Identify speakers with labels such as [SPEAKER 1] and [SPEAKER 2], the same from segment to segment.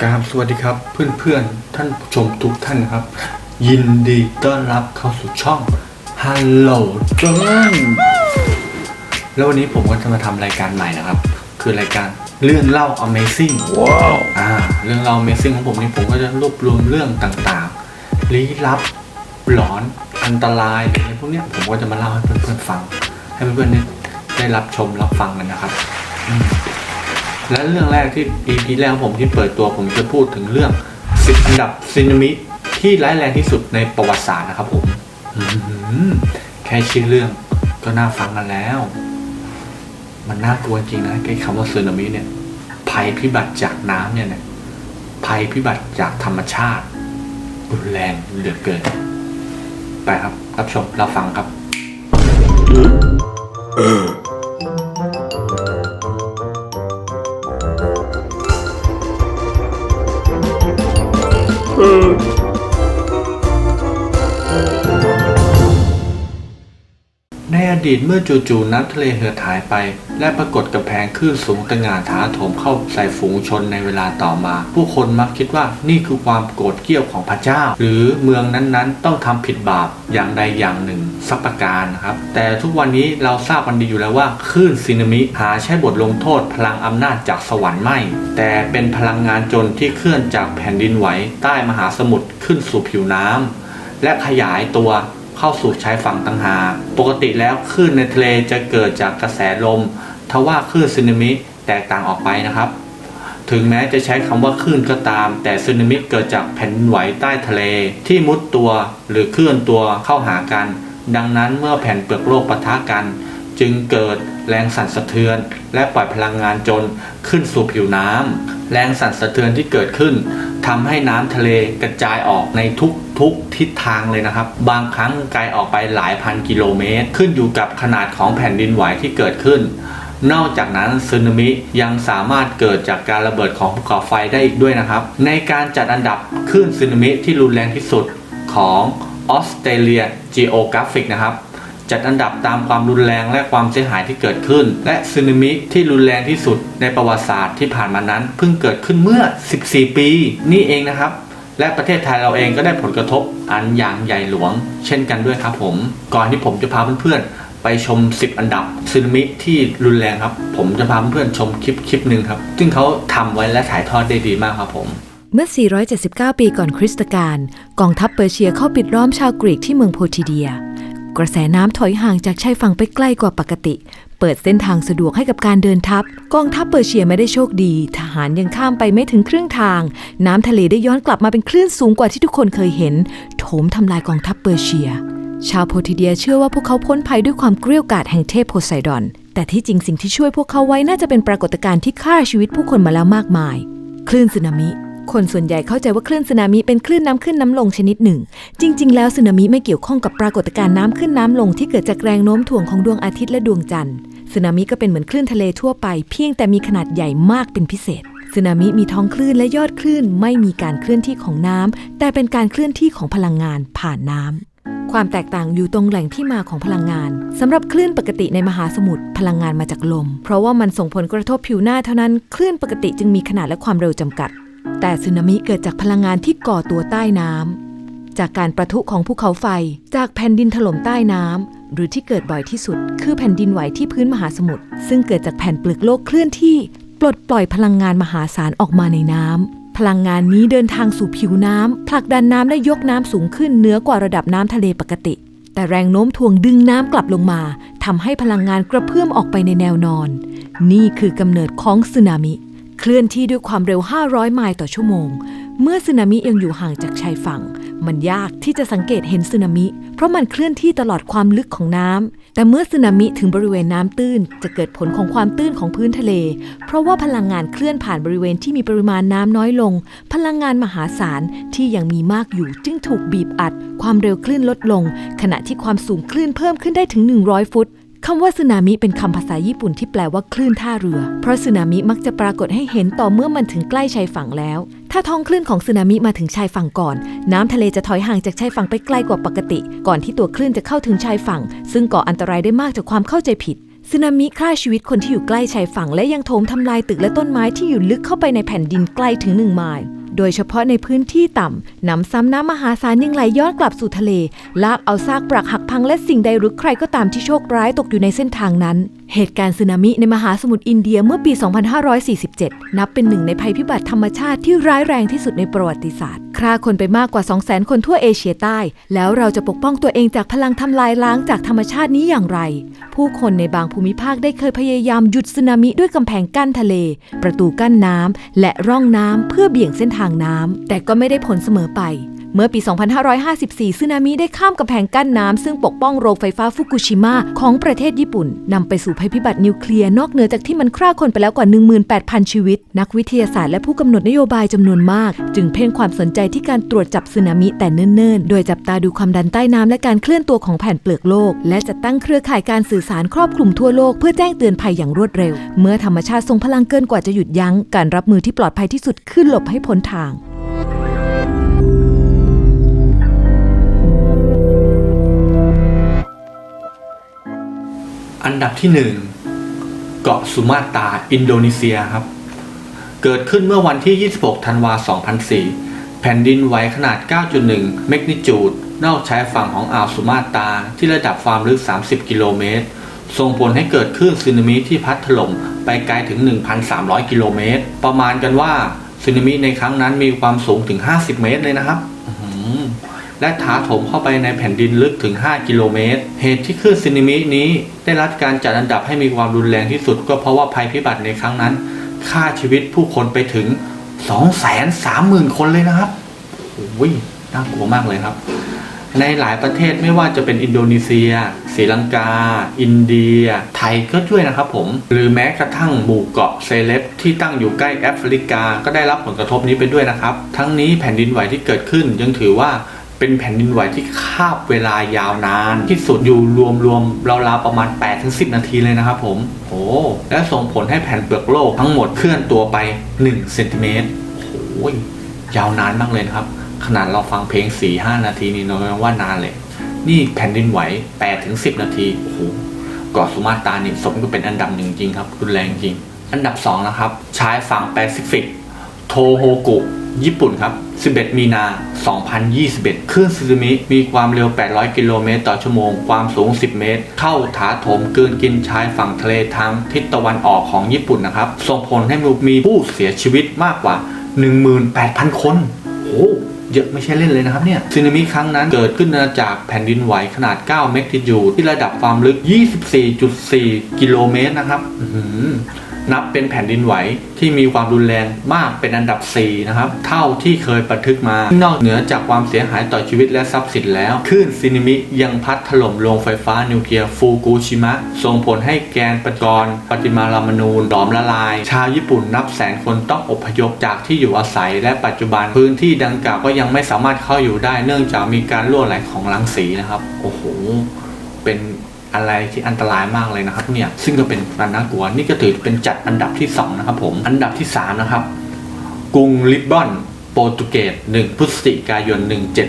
[SPEAKER 1] กราบสวัสดีครับ เพื่อนๆ ท่านผู้ชมทุกท่านนะครับ ยินดีต้อนรับเข้าสู่ช่อง Hello จ้นแล้ววันนี้ผมก็จะมาทำรายการใหม่นะครับ คือรายการเรื่องเล่า Amazing ว้าวอ่าเรื่องเล่า Amazing ของผมนี่ผมก็จะรวบรวมเรื่องต่างๆ ลี้ลับหลอนอันตรายอะไรพวกเนี้ยผมก็จะมาเล่าให้เพื่อนๆฟัง ให้เพื่อนๆได้ได้รับชมรับฟังกันนะครับ และเรื่องแรกที่ EP แรกผมที่เปิดตัวผมจะพูดถึงเรื่อง10อันดับซีนามิที่ร้ายแรงที่สุดในประวัติศาสตร์นะครับผมแค่ชื่อเรื่องก็น่าฟังกันแล้ว มันน่ากลัวจริงนะไอ้คำว่าสึนามิเนี่ย ภัยพิบัติจากน้ำเนี่ยนะภัยพิบัติจากธรรมชาติรุนแรงเหลือเกิน ไปครับ รับชมรับฟังครับในอ Dude. ดีตเมื่อจู่ๆน้ำทะเลเหือดหายไป และปรากฏกำแพงคลื่นสูงตะหง่านถาโถมเข้าใส่ฝูงชนในเวลาต่อมา ผู้คนมักคิดว่านี่คือความโกรธเกี้ยวของพระเจ้า หรือเมืองนั้นๆ ต้องทำผิดบาปอย่างใดอย่างหนึ่งสักประการนะครับ แต่ทุกวันนี้เราทราบกันดีอยู่แล้วว่าคลื่นซีนามิหาใช้บทลงโทษพลังอำนาจจากสวรรค์ไม่ แต่เป็นพลังงานจนที่เคลื่อนจากแผ่นดินไหวใต้มหาสมุทรขึ้นสู่ผิวน้ำและขยายตัว เข้าสู่ชายฝั่งต่างหากปกติแล้วคลื่นในทะเลจะเกิดจากกระแสลม ทว่าคลื่นสึนามิแตกต่างออกไปนะครับ ถึงแม้จะใช้คำว่าคลื่นก็ตาม แต่สึนามิเกิดจากแผ่นดินไหวใต้ทะเล ที่มุดตัวหรือเคลื่อนตัวเข้าหากัน ดังนั้นเมื่อแผ่นเปลือกโลกปะทะกัน จึงเกิด แรงสั่นสะเทือน และปล่อยพลังงานจนขึ้นสู่ผิวน้ำ แรงสั่นสะเทือนที่เกิดขึ้นทำให้น้ำทะเลกระจายออกในทุกทุกทิศทางเลยนะครับ บางครั้งไกลออกไปหลายพันกิโลเมตร ขึ้นอยู่กับขนาดของแผ่นดินไหวที่เกิดขึ้น นอกจากนั้นสึนามิยังสามารถเกิดจากการระเบิดของภูเขาไฟได้อีกด้วยนะครับ ในการจัดอันดับคลื่นสึนามิที่รุนแรงที่สุดของออสเตรเลีย Geographic นะครับ จัดอันดับตามความรุนแรงและความเสียหายที่เกิดขึ้น และสึนามิที่รุนแรงที่สุดในประวัติศาสตร์ที่ผ่านมานั้น เพิ่งเกิดขึ้นเมื่อ 14 ปี นี่เองนะครับ และประเทศไทยเราเองก็ได้ผลกระทบอันอย่างใหญ่หลวง เช่นกันด้วยครับผม ก่อนที่ผมจะพาเพื่อนๆไปชม 10 อันดับสึนามิที่รุนแรงครับ ผมจะพาเพื่อนๆชมคลิปคลิปหนึ่งครับ ซึ่งเขาทำไว้และถ่ายทอดได้ดีมากครับผม
[SPEAKER 2] เมื่อ 479 ปีก่อนคริสตกาลกองทัพเปอร์เชียเข้าปิดล้อมชาวกรีกที่เมืองโพธิเดีย กระแสน้ำถอยห่างจากชายฝั่งไปใกล้กว่าปกติ เปิดเส้นทางสะดวกให้กับการเดินทัพ กองทัพเปอร์เชียไม่ได้โชคดี ทหารยังข้ามไปไม่ถึงครึ่งทาง น้ำทะเลได้ย้อนกลับมาเป็นคลื่นสูงกว่าที่ทุกคนเคยเห็น โถมทำลายกองทัพเปอร์เชีย ชาวโพธิเดียเชื่อว่าพวกเขาพ้นภัยด้วยความเกรี้ยวกราดแห่งเทพโพไซดอน แต่ที่จริงสิ่งที่ช่วยพวกเขาไว้น่าจะเป็นปรากฏการณ์ที่ฆ่าชีวิตผู้คนมาแล้วมากมาย คลื่นสึนามิ คนส่วนใหญ่เข้าใจว่าคลื่นสึนามิเป็นคลื่นน้ำขึ้นน้ำลงชนิดหนึ่ง จริง ๆ แล้วสึนามิไม่เกี่ยวข้องกับปรากฏการณ์น้ำขึ้นน้ำลงที่เกิดจากแรงโน้มถ่วงของดวงอาทิตย์และดวงจันทร์สึนามิก็เป็นเหมือนคลื่นทะเลทั่วไป เพียงแต่มีขนาดใหญ่มากเป็นพิเศษสึนามิมีท้องคลื่นและยอดคลื่นไม่มีการเคลื่อนที่ของน้ำแต่เป็นการเคลื่อนที่ของพลังงานผ่านน้ำความแตกต่างอยู่ตรงแหล่งที่มาของพลังงานสำหรับคลื่นปกติในมหาสมุทรพลังงานมาจากลม เพราะว่ามันส่งผลกระทบผิวหน้าเท่านั้นคลื่นปกติจึงมีขนาดและความเร็วจำกัด แต่สึนามิเกิดจากพลังงานที่ก่อตัวใต้น้ำจากการประทุของภูเขาไฟจากแผ่นดินถล่มใต้น้ำหรือที่เกิดบ่อยที่สุด คือแผ่นดินไหวที่พื้นมหาสมุทรซึ่งเกิดจากแผ่นเปลือกโลกเคลื่อนที่ปลดปล่อยพลังงานมหาศาลออกมาในน้ำพลังงานนี้เดินทางสู่ผิวน้ำผลักดันน้ำและยกน้ำสูงขึ้นเหนือกว่าระดับน้ำทะเลปกติ แต่แรงโน้มถ่วงดึงน้ำกลับลงมาทำให้พลังงานกระเพื่อมออกไปในแนวนอน นี่คือกำเนิดของสึนามิ เคลื่อนที่ด้วยความเร็ว 500 ไมล์ต่อชั่วโมง เมื่อสึนามิยังอยู่ห่างจากชายฝั่ง มันยากที่จะสังเกตเห็นสึนามิ เพราะมันเคลื่อนที่ตลอดความลึกของน้ำ แต่เมื่อสึนามิถึงบริเวณน้ำตื้น จะเกิดผลของความตื้นของพื้นทะเล เพราะว่าพลังงานเคลื่อนผ่านบริเวณที่มีปริมาณน้ำน้อยลง พลังงานมหาศาลที่ยังมีมากอยู่จึงถูกบีบอัด ความเร็วคลื่นลดลง ขณะที่ความสูงคลื่นเพิ่มขึ้นได้ถึง 100 ฟุต คำว่าสึนามิเป็นคำภาษาญี่ปุ่นที่แปลว่าคลื่นท่าเรือ เพราะสึนามิมักจะปรากฏให้เห็นต่อเมื่อมันถึงใกล้ชายฝั่งแล้ว ถ้าท้องคลื่นของสึนามิมาถึงชายฝั่งก่อน น้ำทะเลจะถอยห่างจากชายฝั่งไปไกลกว่าปกติ ก่อนที่ตัวคลื่นจะเข้าถึงชายฝั่ง ซึ่งก่ออันตรายได้มากจากความเข้าใจผิดสึนามิฆ่าชีวิตคนที่อยู่ใกล้ชายฝั่ง และยังโถมทำลายตึกและต้นไม้ที่อยู่ลึกเข้าไปในแผ่นดินไกลถึงหนึ่งไมล์ โดยเฉพาะในพื้นที่ต่ำนำซ้ำน้ำมหาศาลยังไหลย้อนกลับสู่ทะเล ลากเอาซากปรักหักพังและสิ่งใดหรือใครก็ตามที่โชคร้ายตกอยู่ในเส้นทางนั้น เหตุการณ์สึนามิในมหาสมุทรอินเดียเมื่อปี 2547 นับเป็นหนึ่งในภัยพิบัติธรรมชาติที่ร้ายแรงที่สุดในประวัติศาสตร์ฆ่าคนไปมากกว่า 200,000 คนทั่วเอเชียใต้ แล้วเราจะปกป้องตัวเองจากพลังทำลายล้างจากธรรมชาตินี้อย่างไร ผู้คนในบางภูมิภาคได้เคยพยายามหยุดสึนามิด้วยกำแพงกั้นทะเล ประตูกั้นน้ำและร่องน้ำเพื่อเบี่ยงเส้นทางน้ำแต่ก็ไม่ได้ผลเสมอไป เมื่อปี 2554 สึนามิได้ข้ามกำแพงกั้นน้ำซึ่งปกป้องโรงไฟฟ้าฟุกุชิมะของประเทศญี่ปุ่นนำไปสู่ภัยพิบัตินิวเคลียร์นอกเหนือจากที่มันฆ่าคนไปแล้วกว่า 18,000 ชีวิต นักวิทยาศาสตร์และผู้กำหนดนโยบายจำนวนมาก จึงเพ่งความสนใจที่การตรวจจับสึนามิแต่เนิ่นๆ โดยจับตาดูความดันใต้น้ำและการเคลื่อนตัวของแผ่นเปลือกโลก และจัดตั้งเครือข่ายการสื่อสารครอบคลุมทั่วโลกเพื่อแจ้งเตือนภัยอย่างรวดเร็ว เมื่อธรรมชาติทรงพลังเกินกว่าจะหยุดยั้งการรับมือที่ปลอดภัยที่สุดคือหลบให้พ้นทาง
[SPEAKER 1] อันดับที่หนึ่งเกาะสุมาตราอินโดนีเซียครับ เกิดขึ้นเมื่อวันที่ 26 ธันวาคม2004 แผ่นดินไหวขนาด 9.1 เมกนิจูดนอกชายฝั่งของอ่าวสุมาตราที่ระดับความลึก 30 กิโลเมตร ส่งผลให้เกิดคลื่นสึนามิที่พัดถล่มไปไกลถึง 1,300 กิโลเมตร ประมาณกันว่าสึนามิในครั้งนั้นมีความสูงถึง 50 เมตรเลยนะครับ และถาโถมเข้าไปในแผ่นดินลึกถึง 5 กิโลเมตร เหตุที่คลื่นสึนามินี้ ได้รับการจัดอันดับให้มีความรุนแรงที่สุด ก็เพราะว่าภัยพิบัติในครั้งนั้นฆ่าชีวิตผู้คนไปถึง 230,000 คนเลยนะครับโอ้ยน่ากลัวมากเลยครับ ในหลายประเทศไม่ว่าจะเป็นอินโดนีเซียศรีลังกา อินเดีย ไทยก็ด้วยนะครับผม หรือแม้กระทั่งหมู่เกาะเซเลบที่ตั้งอยู่ใกล้แอฟริกา ก็ได้รับผลกระทบนี้ไปด้วยนะครับ ทั้งนี้แผ่นดินไหวที่เกิดขึ้นยังถือว่า เป็นแผ่นดินไหวที่คาบเวลายาวนาน ที่สุดอยู่รวมๆราวๆประมาณ 8-10 นาทีเลยนะครับผมโอ้และส่งผลให้แผ่นเปลือกโลกทั้งหมดเคลื่อนตัวไป1เซนติเมตรโอ้ยยาวนานมากเลยนะครับ ขนาดเราฟังเพลง 4-5 นาทีนี่เรายังว่านานเลย นี่แผ่นดินไหว8ถึง10 นาทีโอ้โหเกาะสุมาตรานี่สมก็เป็นอันดับหนึ่งจริงครับรุนแรงจริง อันดับ2นะครับชายฝั่งแปซิฟิก โทโฮกุ ญี่ปุ่นครับ 11 มีนา 2021 คลื่นสึนามิมีความเร็ว 800 กิโลเมตรต่อชั่วโมง ความสูง 10 เมตร เข้าถาโถมเกินกินชายฝั่งทะเลทางทิศตะวันออกของญี่ปุ่นนะครับ ส่งผลให้มีผู้เสียชีวิตมากกว่า 18,000 คน โอ้โหเยอะไม่ใช่เล่นเลยนะครับเนี่ยสึนามิครั้งนั้นเกิดขึ้นจากแผ่นดินไหวขนาด 9 เมกนิจูดที่ระดับความลึก 24.4 กิโลเมตรนะครับ นับเป็นแผ่นดินไหวที่มีความรุนแรงมากเป็นอันดับ 4 นะครับ เท่าที่เคยบันทึกมา นอกเหนือจากความเสียหายต่อชีวิตและทรัพย์สินแล้วคลื่นสึนามิยังพัดถล่มโรงไฟฟ้านิวเคลียร์ฟูกุชิมะ ส่งผลให้แกนปฏิกรปฏิมารามานูนหลอมละลาย ชาวญี่ปุ่นนับแสนคนต้องอพยพจากที่อยู่อาศัย และปัจจุบันพื้นที่ดังกล่าวก็ยังไม่สามารถเข้าอยู่ได้ เนื่องจากมีการรั่วไหลของรังสีนะครับโอ้โหเป็น อะไรที่อันตรายมากเลยนะครับเนี่ยซึ่งก็เป็นการน่ากลัวนี่ก็ถือเป็นจัดอันดับที่ 2 นะครับผมอันดับที่ 3 นะครับ กรุงลิสบอนโปรตุเกส 1 พฤศจิกายน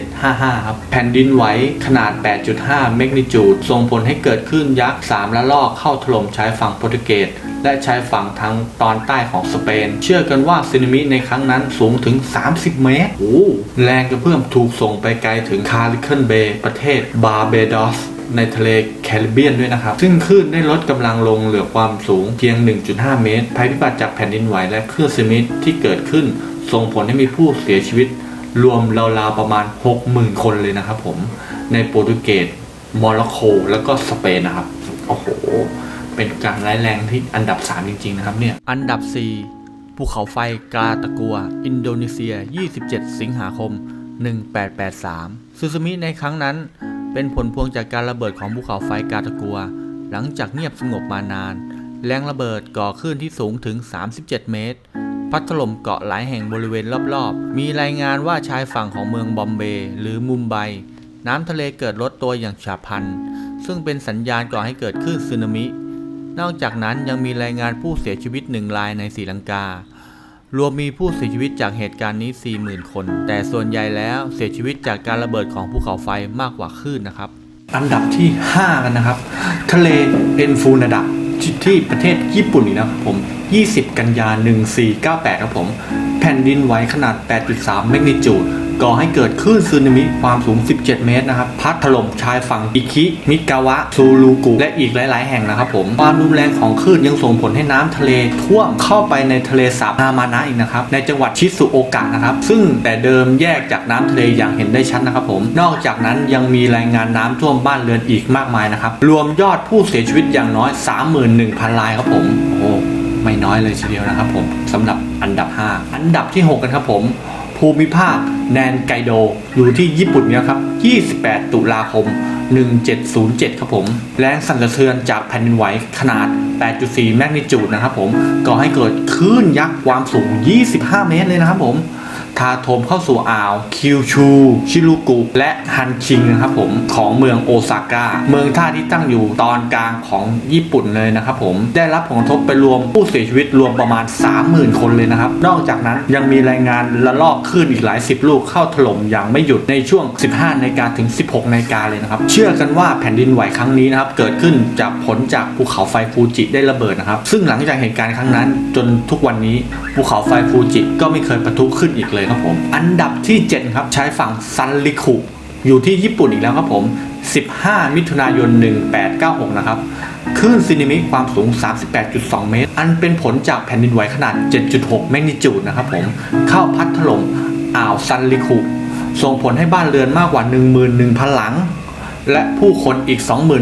[SPEAKER 1] 1755 ครับ แผ่นดินไหวขนาด 8.5 เมกนิจูด ส่งผลให้เกิดขึ้นยักษ์ 3 ละลอกเข้าถล่มชายฝั่งโปรตุเกส และชายฝั่งทางตอนใต้ของสเปน เชื่อกันว่าสึนามิในครั้งนั้นสูงถึง 30 เมตร โอ้ แรงกระเพื่อมถูกส่งไปไกลถึงคาริเคิลเบย์ประเทศบาร์เบดอส ในทะเลแคริบเบียนด้วยนะครับ ซึ่งคลื่นได้ลดกำลังลงเหลือความสูงเพียง 1.5 เมตร ภัยพิบัติจากแผ่นดินไหวและคลื่นสึนามิที่เกิดขึ้น ส่งผลให้มีผู้เสียชีวิต รวมราวๆประมาณ 60,000 คนเลยนะครับผมในโปรตุเกสโมร็อกโกแล้วก็สเปนนะครับ โอ้โห เป็นการร้ายแรงที่อันดับ 3 จริง ๆ นะครับเนี่ย อันดับ 4 ภูเขาไฟกาตะกัว อินโดนีเซีย 27 สิงหาคม 1883ซึนามิในครั้งนั้น เป็นผลพวงจากการระเบิดของภูเขาไฟกาตะกัว หลังจากเงียบสงบมานาน แรงระเบิดก่อคลื่นที่สูงถึง 37 เมตร พัดถล่มเกาะหลายแห่งบริเวณรอบๆ มีรายงานว่าชายฝั่งของเมืองบอมเบย์หรือมุมไบ น้ำทะเลเกิดลดตัวอย่างฉับพลัน ซึ่งเป็นสัญญาณก่อให้เกิดคลื่นสึนามิ นอกจากนั้นยังมีรายงานผู้เสียชีวิตหนึ่งรายในศรีลังกา รวมมีผู้เสียชีวิตจากเหตุการณ์นี้ 40,000 คน แต่ส่วนใหญ่แล้วเสียชีวิตจากการระเบิดของภูเขาไฟมากกว่าคลื่นนะครับ อันดับที่ 5 กันนะครับ ทะเลเอนฟูนาดะที่ที่ประเทศญี่ปุ่นอีกนะครับผม 20 กันยา 1498 ครับผม แผ่นดินไหวขนาด 8.3 แมกนิจูด ก่อให้เกิดคลื่นสึนามิความสูง 17 เมตรนะครับพัดถล่มชายฝั่งอิคิมิกาวะซูรูกุและอีกหลาย ๆ แห่งนะครับผมความรุนแรงของคลื่นยังส่งผลให้น้ำทะเลท่วมเข้าไปในทะเลสาบฮามานะอีกนะครับในจังหวัดชิซุโอกะนะครับซึ่งแต่เดิมแยกจากน้ำทะเลอย่างเห็นได้ชัดนะครับผมนอกจากนั้นยังมีรายงานน้ำท่วมบ้านเรือนอีกมากมายนะครับรวมยอดผู้เสียชีวิตอย่างน้อย 31,000รายครับผมโอ้ไม่น้อยเลยทีเดียวนะครับผมสำหรับอันดับ 5 อันดับที่ 6 กันครับผม ภูมิภาค แนนไกโด อยู่ที่ญี่ปุ่นเนี่ยครับ 28 ตุลาคม 1707 ครับผม แรงสั่นสะเทือนจากแผ่นดินไหวขนาด 8.4 แมกนิจูดนะครับผมก่อให้เกิดคลื่นยักษ์ความสูง 25 เมตรเลยนะครับผม ทาโถมเข้าสู่อ่าวคิวชูชิรุกุและฮันชิงนะครับผมของเมืองโอซาก้าเมืองท่าที่ตั้งอยู่ตอนกลางของญี่ปุ่นเลยนะครับผมได้รับผลกระทบไปรวมผู้เสียชีวิตรวมประมาณ 30,000 คนเลยนะครับ นอกจากนั้นยังมีรายงานระลอกคลื่นอีกหลายสิบลูกเข้าถล่มอย่างไม่หยุดในช่วง 15นาฬิกาถึง 16นาฬิกาเลยนะครับ เชื่อกันว่าแผ่นดินไหวครั้งนี้นะครับ เกิดขึ้นจากผลจากภูเขาไฟฟูจิได้ระเบิดนะครับ ซึ่งหลังจากเหตุการณ์ครั้งนั้น จนทุกวันนี้ภูเขาไฟฟูจิก็ไม่เคยปะทุขึ้นอีกเลยครับผม อันดับที่ 7 ครับใช้ฝั่งซันริคุอยู่ที่ญี่ปุ่นอีกแล้วครับผม 15 มิถุนายน 1896 นะครับคลื่นซีนิมิความสูง 38.2 เมตร อันเป็นผลจากแผ่นดินไหวขนาด 7.6 แมกนิจูดนะครับผม เข้าพัดถล่มอ่าวซันริคุส่งผลให้บ้านเรือนมากกว่า 11,000 หลัง และผู้คนอีก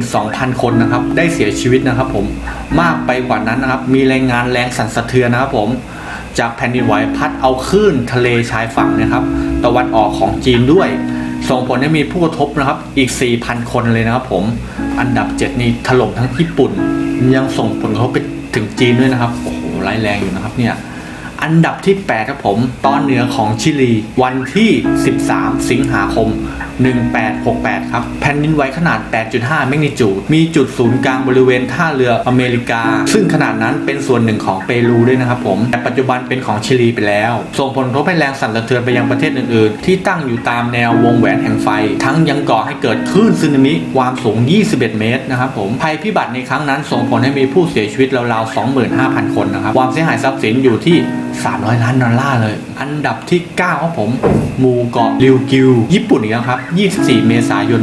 [SPEAKER 1] 22,000 คนนะครับ ได้เสียชีวิตนะครับผม มากไปกว่านั้นนะครับ มีแรายงานแรงสั่นสะเทือนนะครับผม จากแผ่นดินไหวพัดเอาคลื่นทะเลชายฝั่งนะครับ ตะวันออกของจีนด้วย ส่งผลให้มีผู้กระทบนะครับอีก 4,000 คนเลยนะครับผมอันดับ 7 นี่ถล่มทั้งญี่ปุ่น ยังส่งผลกระทบไปถึงจีนด้วยนะครับโอ้โหร้ายแรงอยู่นะครับเนี่ย อันดับที่ 8 ครับผม ตอนเหนือของชิลี วันที่ 13 สิงหาคม 1868 ครับ แผ่นดินไหวขนาด 8.5 แมกนิจูด มีจุดศูนย์กลางบริเวณท่าเรืออเมริกา ซึ่งขนาดนั้นเป็นส่วนหนึ่งของเปรูด้วยนะครับผม แต่ปัจจุบันเป็นของชิลีไปแล้ว ส่งผลกระทบให้แรงสั่นสะเทือนไปยังประเทศอื่นๆ ที่ตั้งอยู่ตามแนววงแหวนแห่งไฟ ทั้งยังก่อให้เกิดคลื่นสึนามิความสูง 21 เมตรนะครับผม ภัยพิบัติในครั้งนั้นส่งผลให้มีผู้เสียชีวิตราวๆ25,000 คนนะครับ ความเสียหายทรัพย์สินอยู่ที่300 ล้านดอลลาร์เลย อันดับที่ 9 ครับผมหมู่เกาะริวกิว ญี่ปุ่นอีกแล้วครับ 24 เมษายน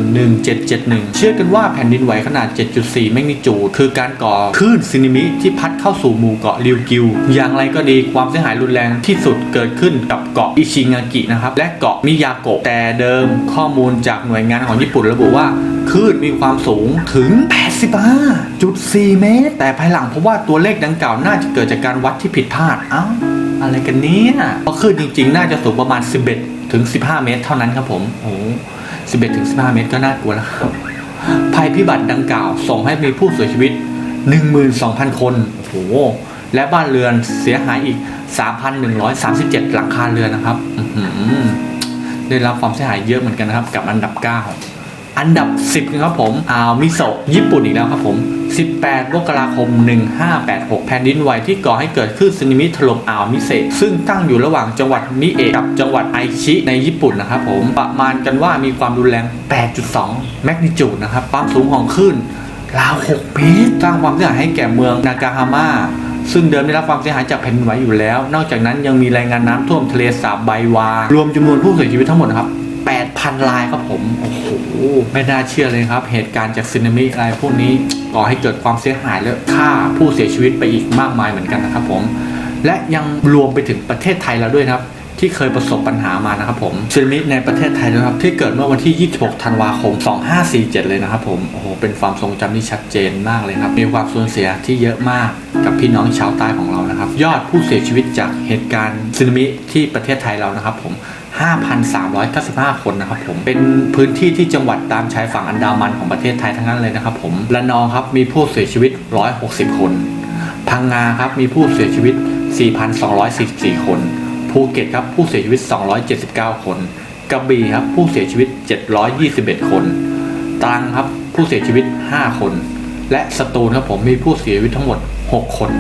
[SPEAKER 1] 1771 เชื่อกันว่าแผ่นดินไหวขนาด 7.4 แมกนิจูด คือการก่อคลื่นสึนามิที่พัดเข้าสู่หมู่เกาะริวกิว อย่างไรก็ดีความเสียหายรุนแรงที่สุดเกิดขึ้นกับเกาะอิชิงากินะครับ และเกาะมิยาโกะแต่เดิมข้อมูลจากหน่วยงานของญี่ปุ่นระบุว่าคลื่นมีความสูงถึง 85.4 เมตร แต่ภายหลังพบว่าตัวเลขดังกล่าวน่าจะเกิดจากการวัดที่ผิดพลาด เอ้า อะไรกันเนี้ยเพราะคลื่นจริงๆ น่าจะสูงประมาณ 11 ถึง 15 เมตร เท่านั้นครับผม โอ้11 ถึง 15 เมตรก็น่ากลัวแล้วครับ ภัยพิบัติดังกล่าวส่งให้มีผู้เสียชีวิต 12,000 คน โอ้โห และบ้านเรือนเสียหายอีก 3,137 หลังคาเรือนนะครับได้รับความเสียหายเยอะเหมือนกันนะครับ กับอันดับ 9 อันดับ 10ครับผมอ่าวมิโซะญี่ปุ่นอีกแล้วครับผม 18มกราคม 1586 แผ่นดินไหวที่ก่อให้เกิดคลื่นสึนามิถล่มอ่าวมิเซะซึ่งตั้งอยู่ระหว่างจังหวัดมิเอะกับจังหวัดไอชิในญี่ปุ่นนะครับผมประมาณกันว่ามีความรุนแรง 8.2 แมกนิจูดนะครับความสูงของคลื่นราว 6 เมตรสร้างความเสียหายให้แก่เมืองนากาฮาม่าซึ่งเดิมได้รับความเสียหายจากแผ่นดินไหวอยู่แล้ว นอกจากนั้นยังมีรายงานน้ำท่วมทะเลสาบไบวา รวมจำนวนผู้เสียชีวิตทั้งหมดครับ พันลายครับผม โอ้โห ไม่น่าเชื่อเลยครับ เหตุการณ์จากสึนามิอะไรพวกนี้ก่อให้เกิดความเสียหายและฆ่าผู้เสียชีวิตไปอีกมากมายเหมือนกันนะครับผม และยังรวมไปถึงประเทศไทยเราด้วยครับ ที่เคยประสบปัญหามานะครับผมสึนามิในประเทศไทยนะครับที่เกิดเมื่อวันที่ 26 ธันวาคม 2547 เลยนะครับผมโอ้โหเป็นความทรงจำที่ชัดเจนมากเลยครับมีความสูญเสียที่เยอะมากกับพี่น้องชาวใต้ของเรานะครับ ยอดผู้เสียชีวิตจากเหตุการณ์สึนามิที่ประเทศไทยเรานะครับ ผม5,395 คนนะครับผมเป็นพื้นที่ที่จังหวัดตามชายฝั่งอันดามันของประเทศไทยทั้งนั้นเลยนะครับผมละนองครับมีผู้เสียชีวิต 160 คน พังงาครับมีผู้เสียชีวิต 4,244 คน ภูเก็ตครับผู้เสียชีวิต 279 คนกระบี่ครับผู้เสียชีวิต 721 คน ตรังครับผู้เสียชีวิต 5 คน และสตูลครับผมมีผู้เสียชีวิตทั้งหมด 6 คน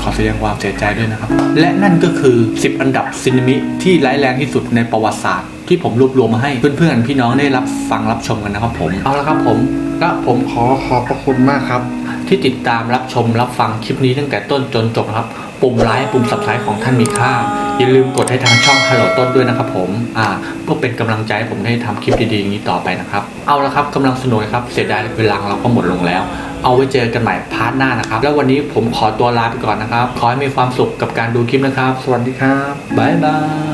[SPEAKER 1] ขอแสดงความเสียใจด้วยนะครับ และนั่นก็คือ 10 อันดับซินิมิที่ร้ายแรงที่สุดในประวัติศาสตร์ที่ผมรวบรวมมาให้เพื่อนๆพี่น้องได้รับฟังรับชมกันนะครับผมเอาละครับผมก็ผมขอขอบพระคุณมากครับ ที่ติดตามรับชมรับฟังคลิปนี้ตั้งแต่ต้นจนจบครับ ปุ่มไลค์ปุ่ม subscribe ของท่านมีค่า อย่าลืมกดให้ทางช่อง Hello ต้นด้วยนะครับผมอ่าเพื่อเป็นกำลังใจให้ผมได้ทำคลิปดีๆอย่างนี้ต่อไปนะครับ เอาละครับกำลังสนุกครับเสียดายเวลาเราก็หมดลงแล้ว เอาไว้เจอกันใหม่พาร์ทหน้านะครับ แล้ววันนี้ผมขอตัวลาไปก่อนนะครับ ขอให้มีความสุขกับการดูคลิปนะครับ สวัสดีครับบ๊ายบาย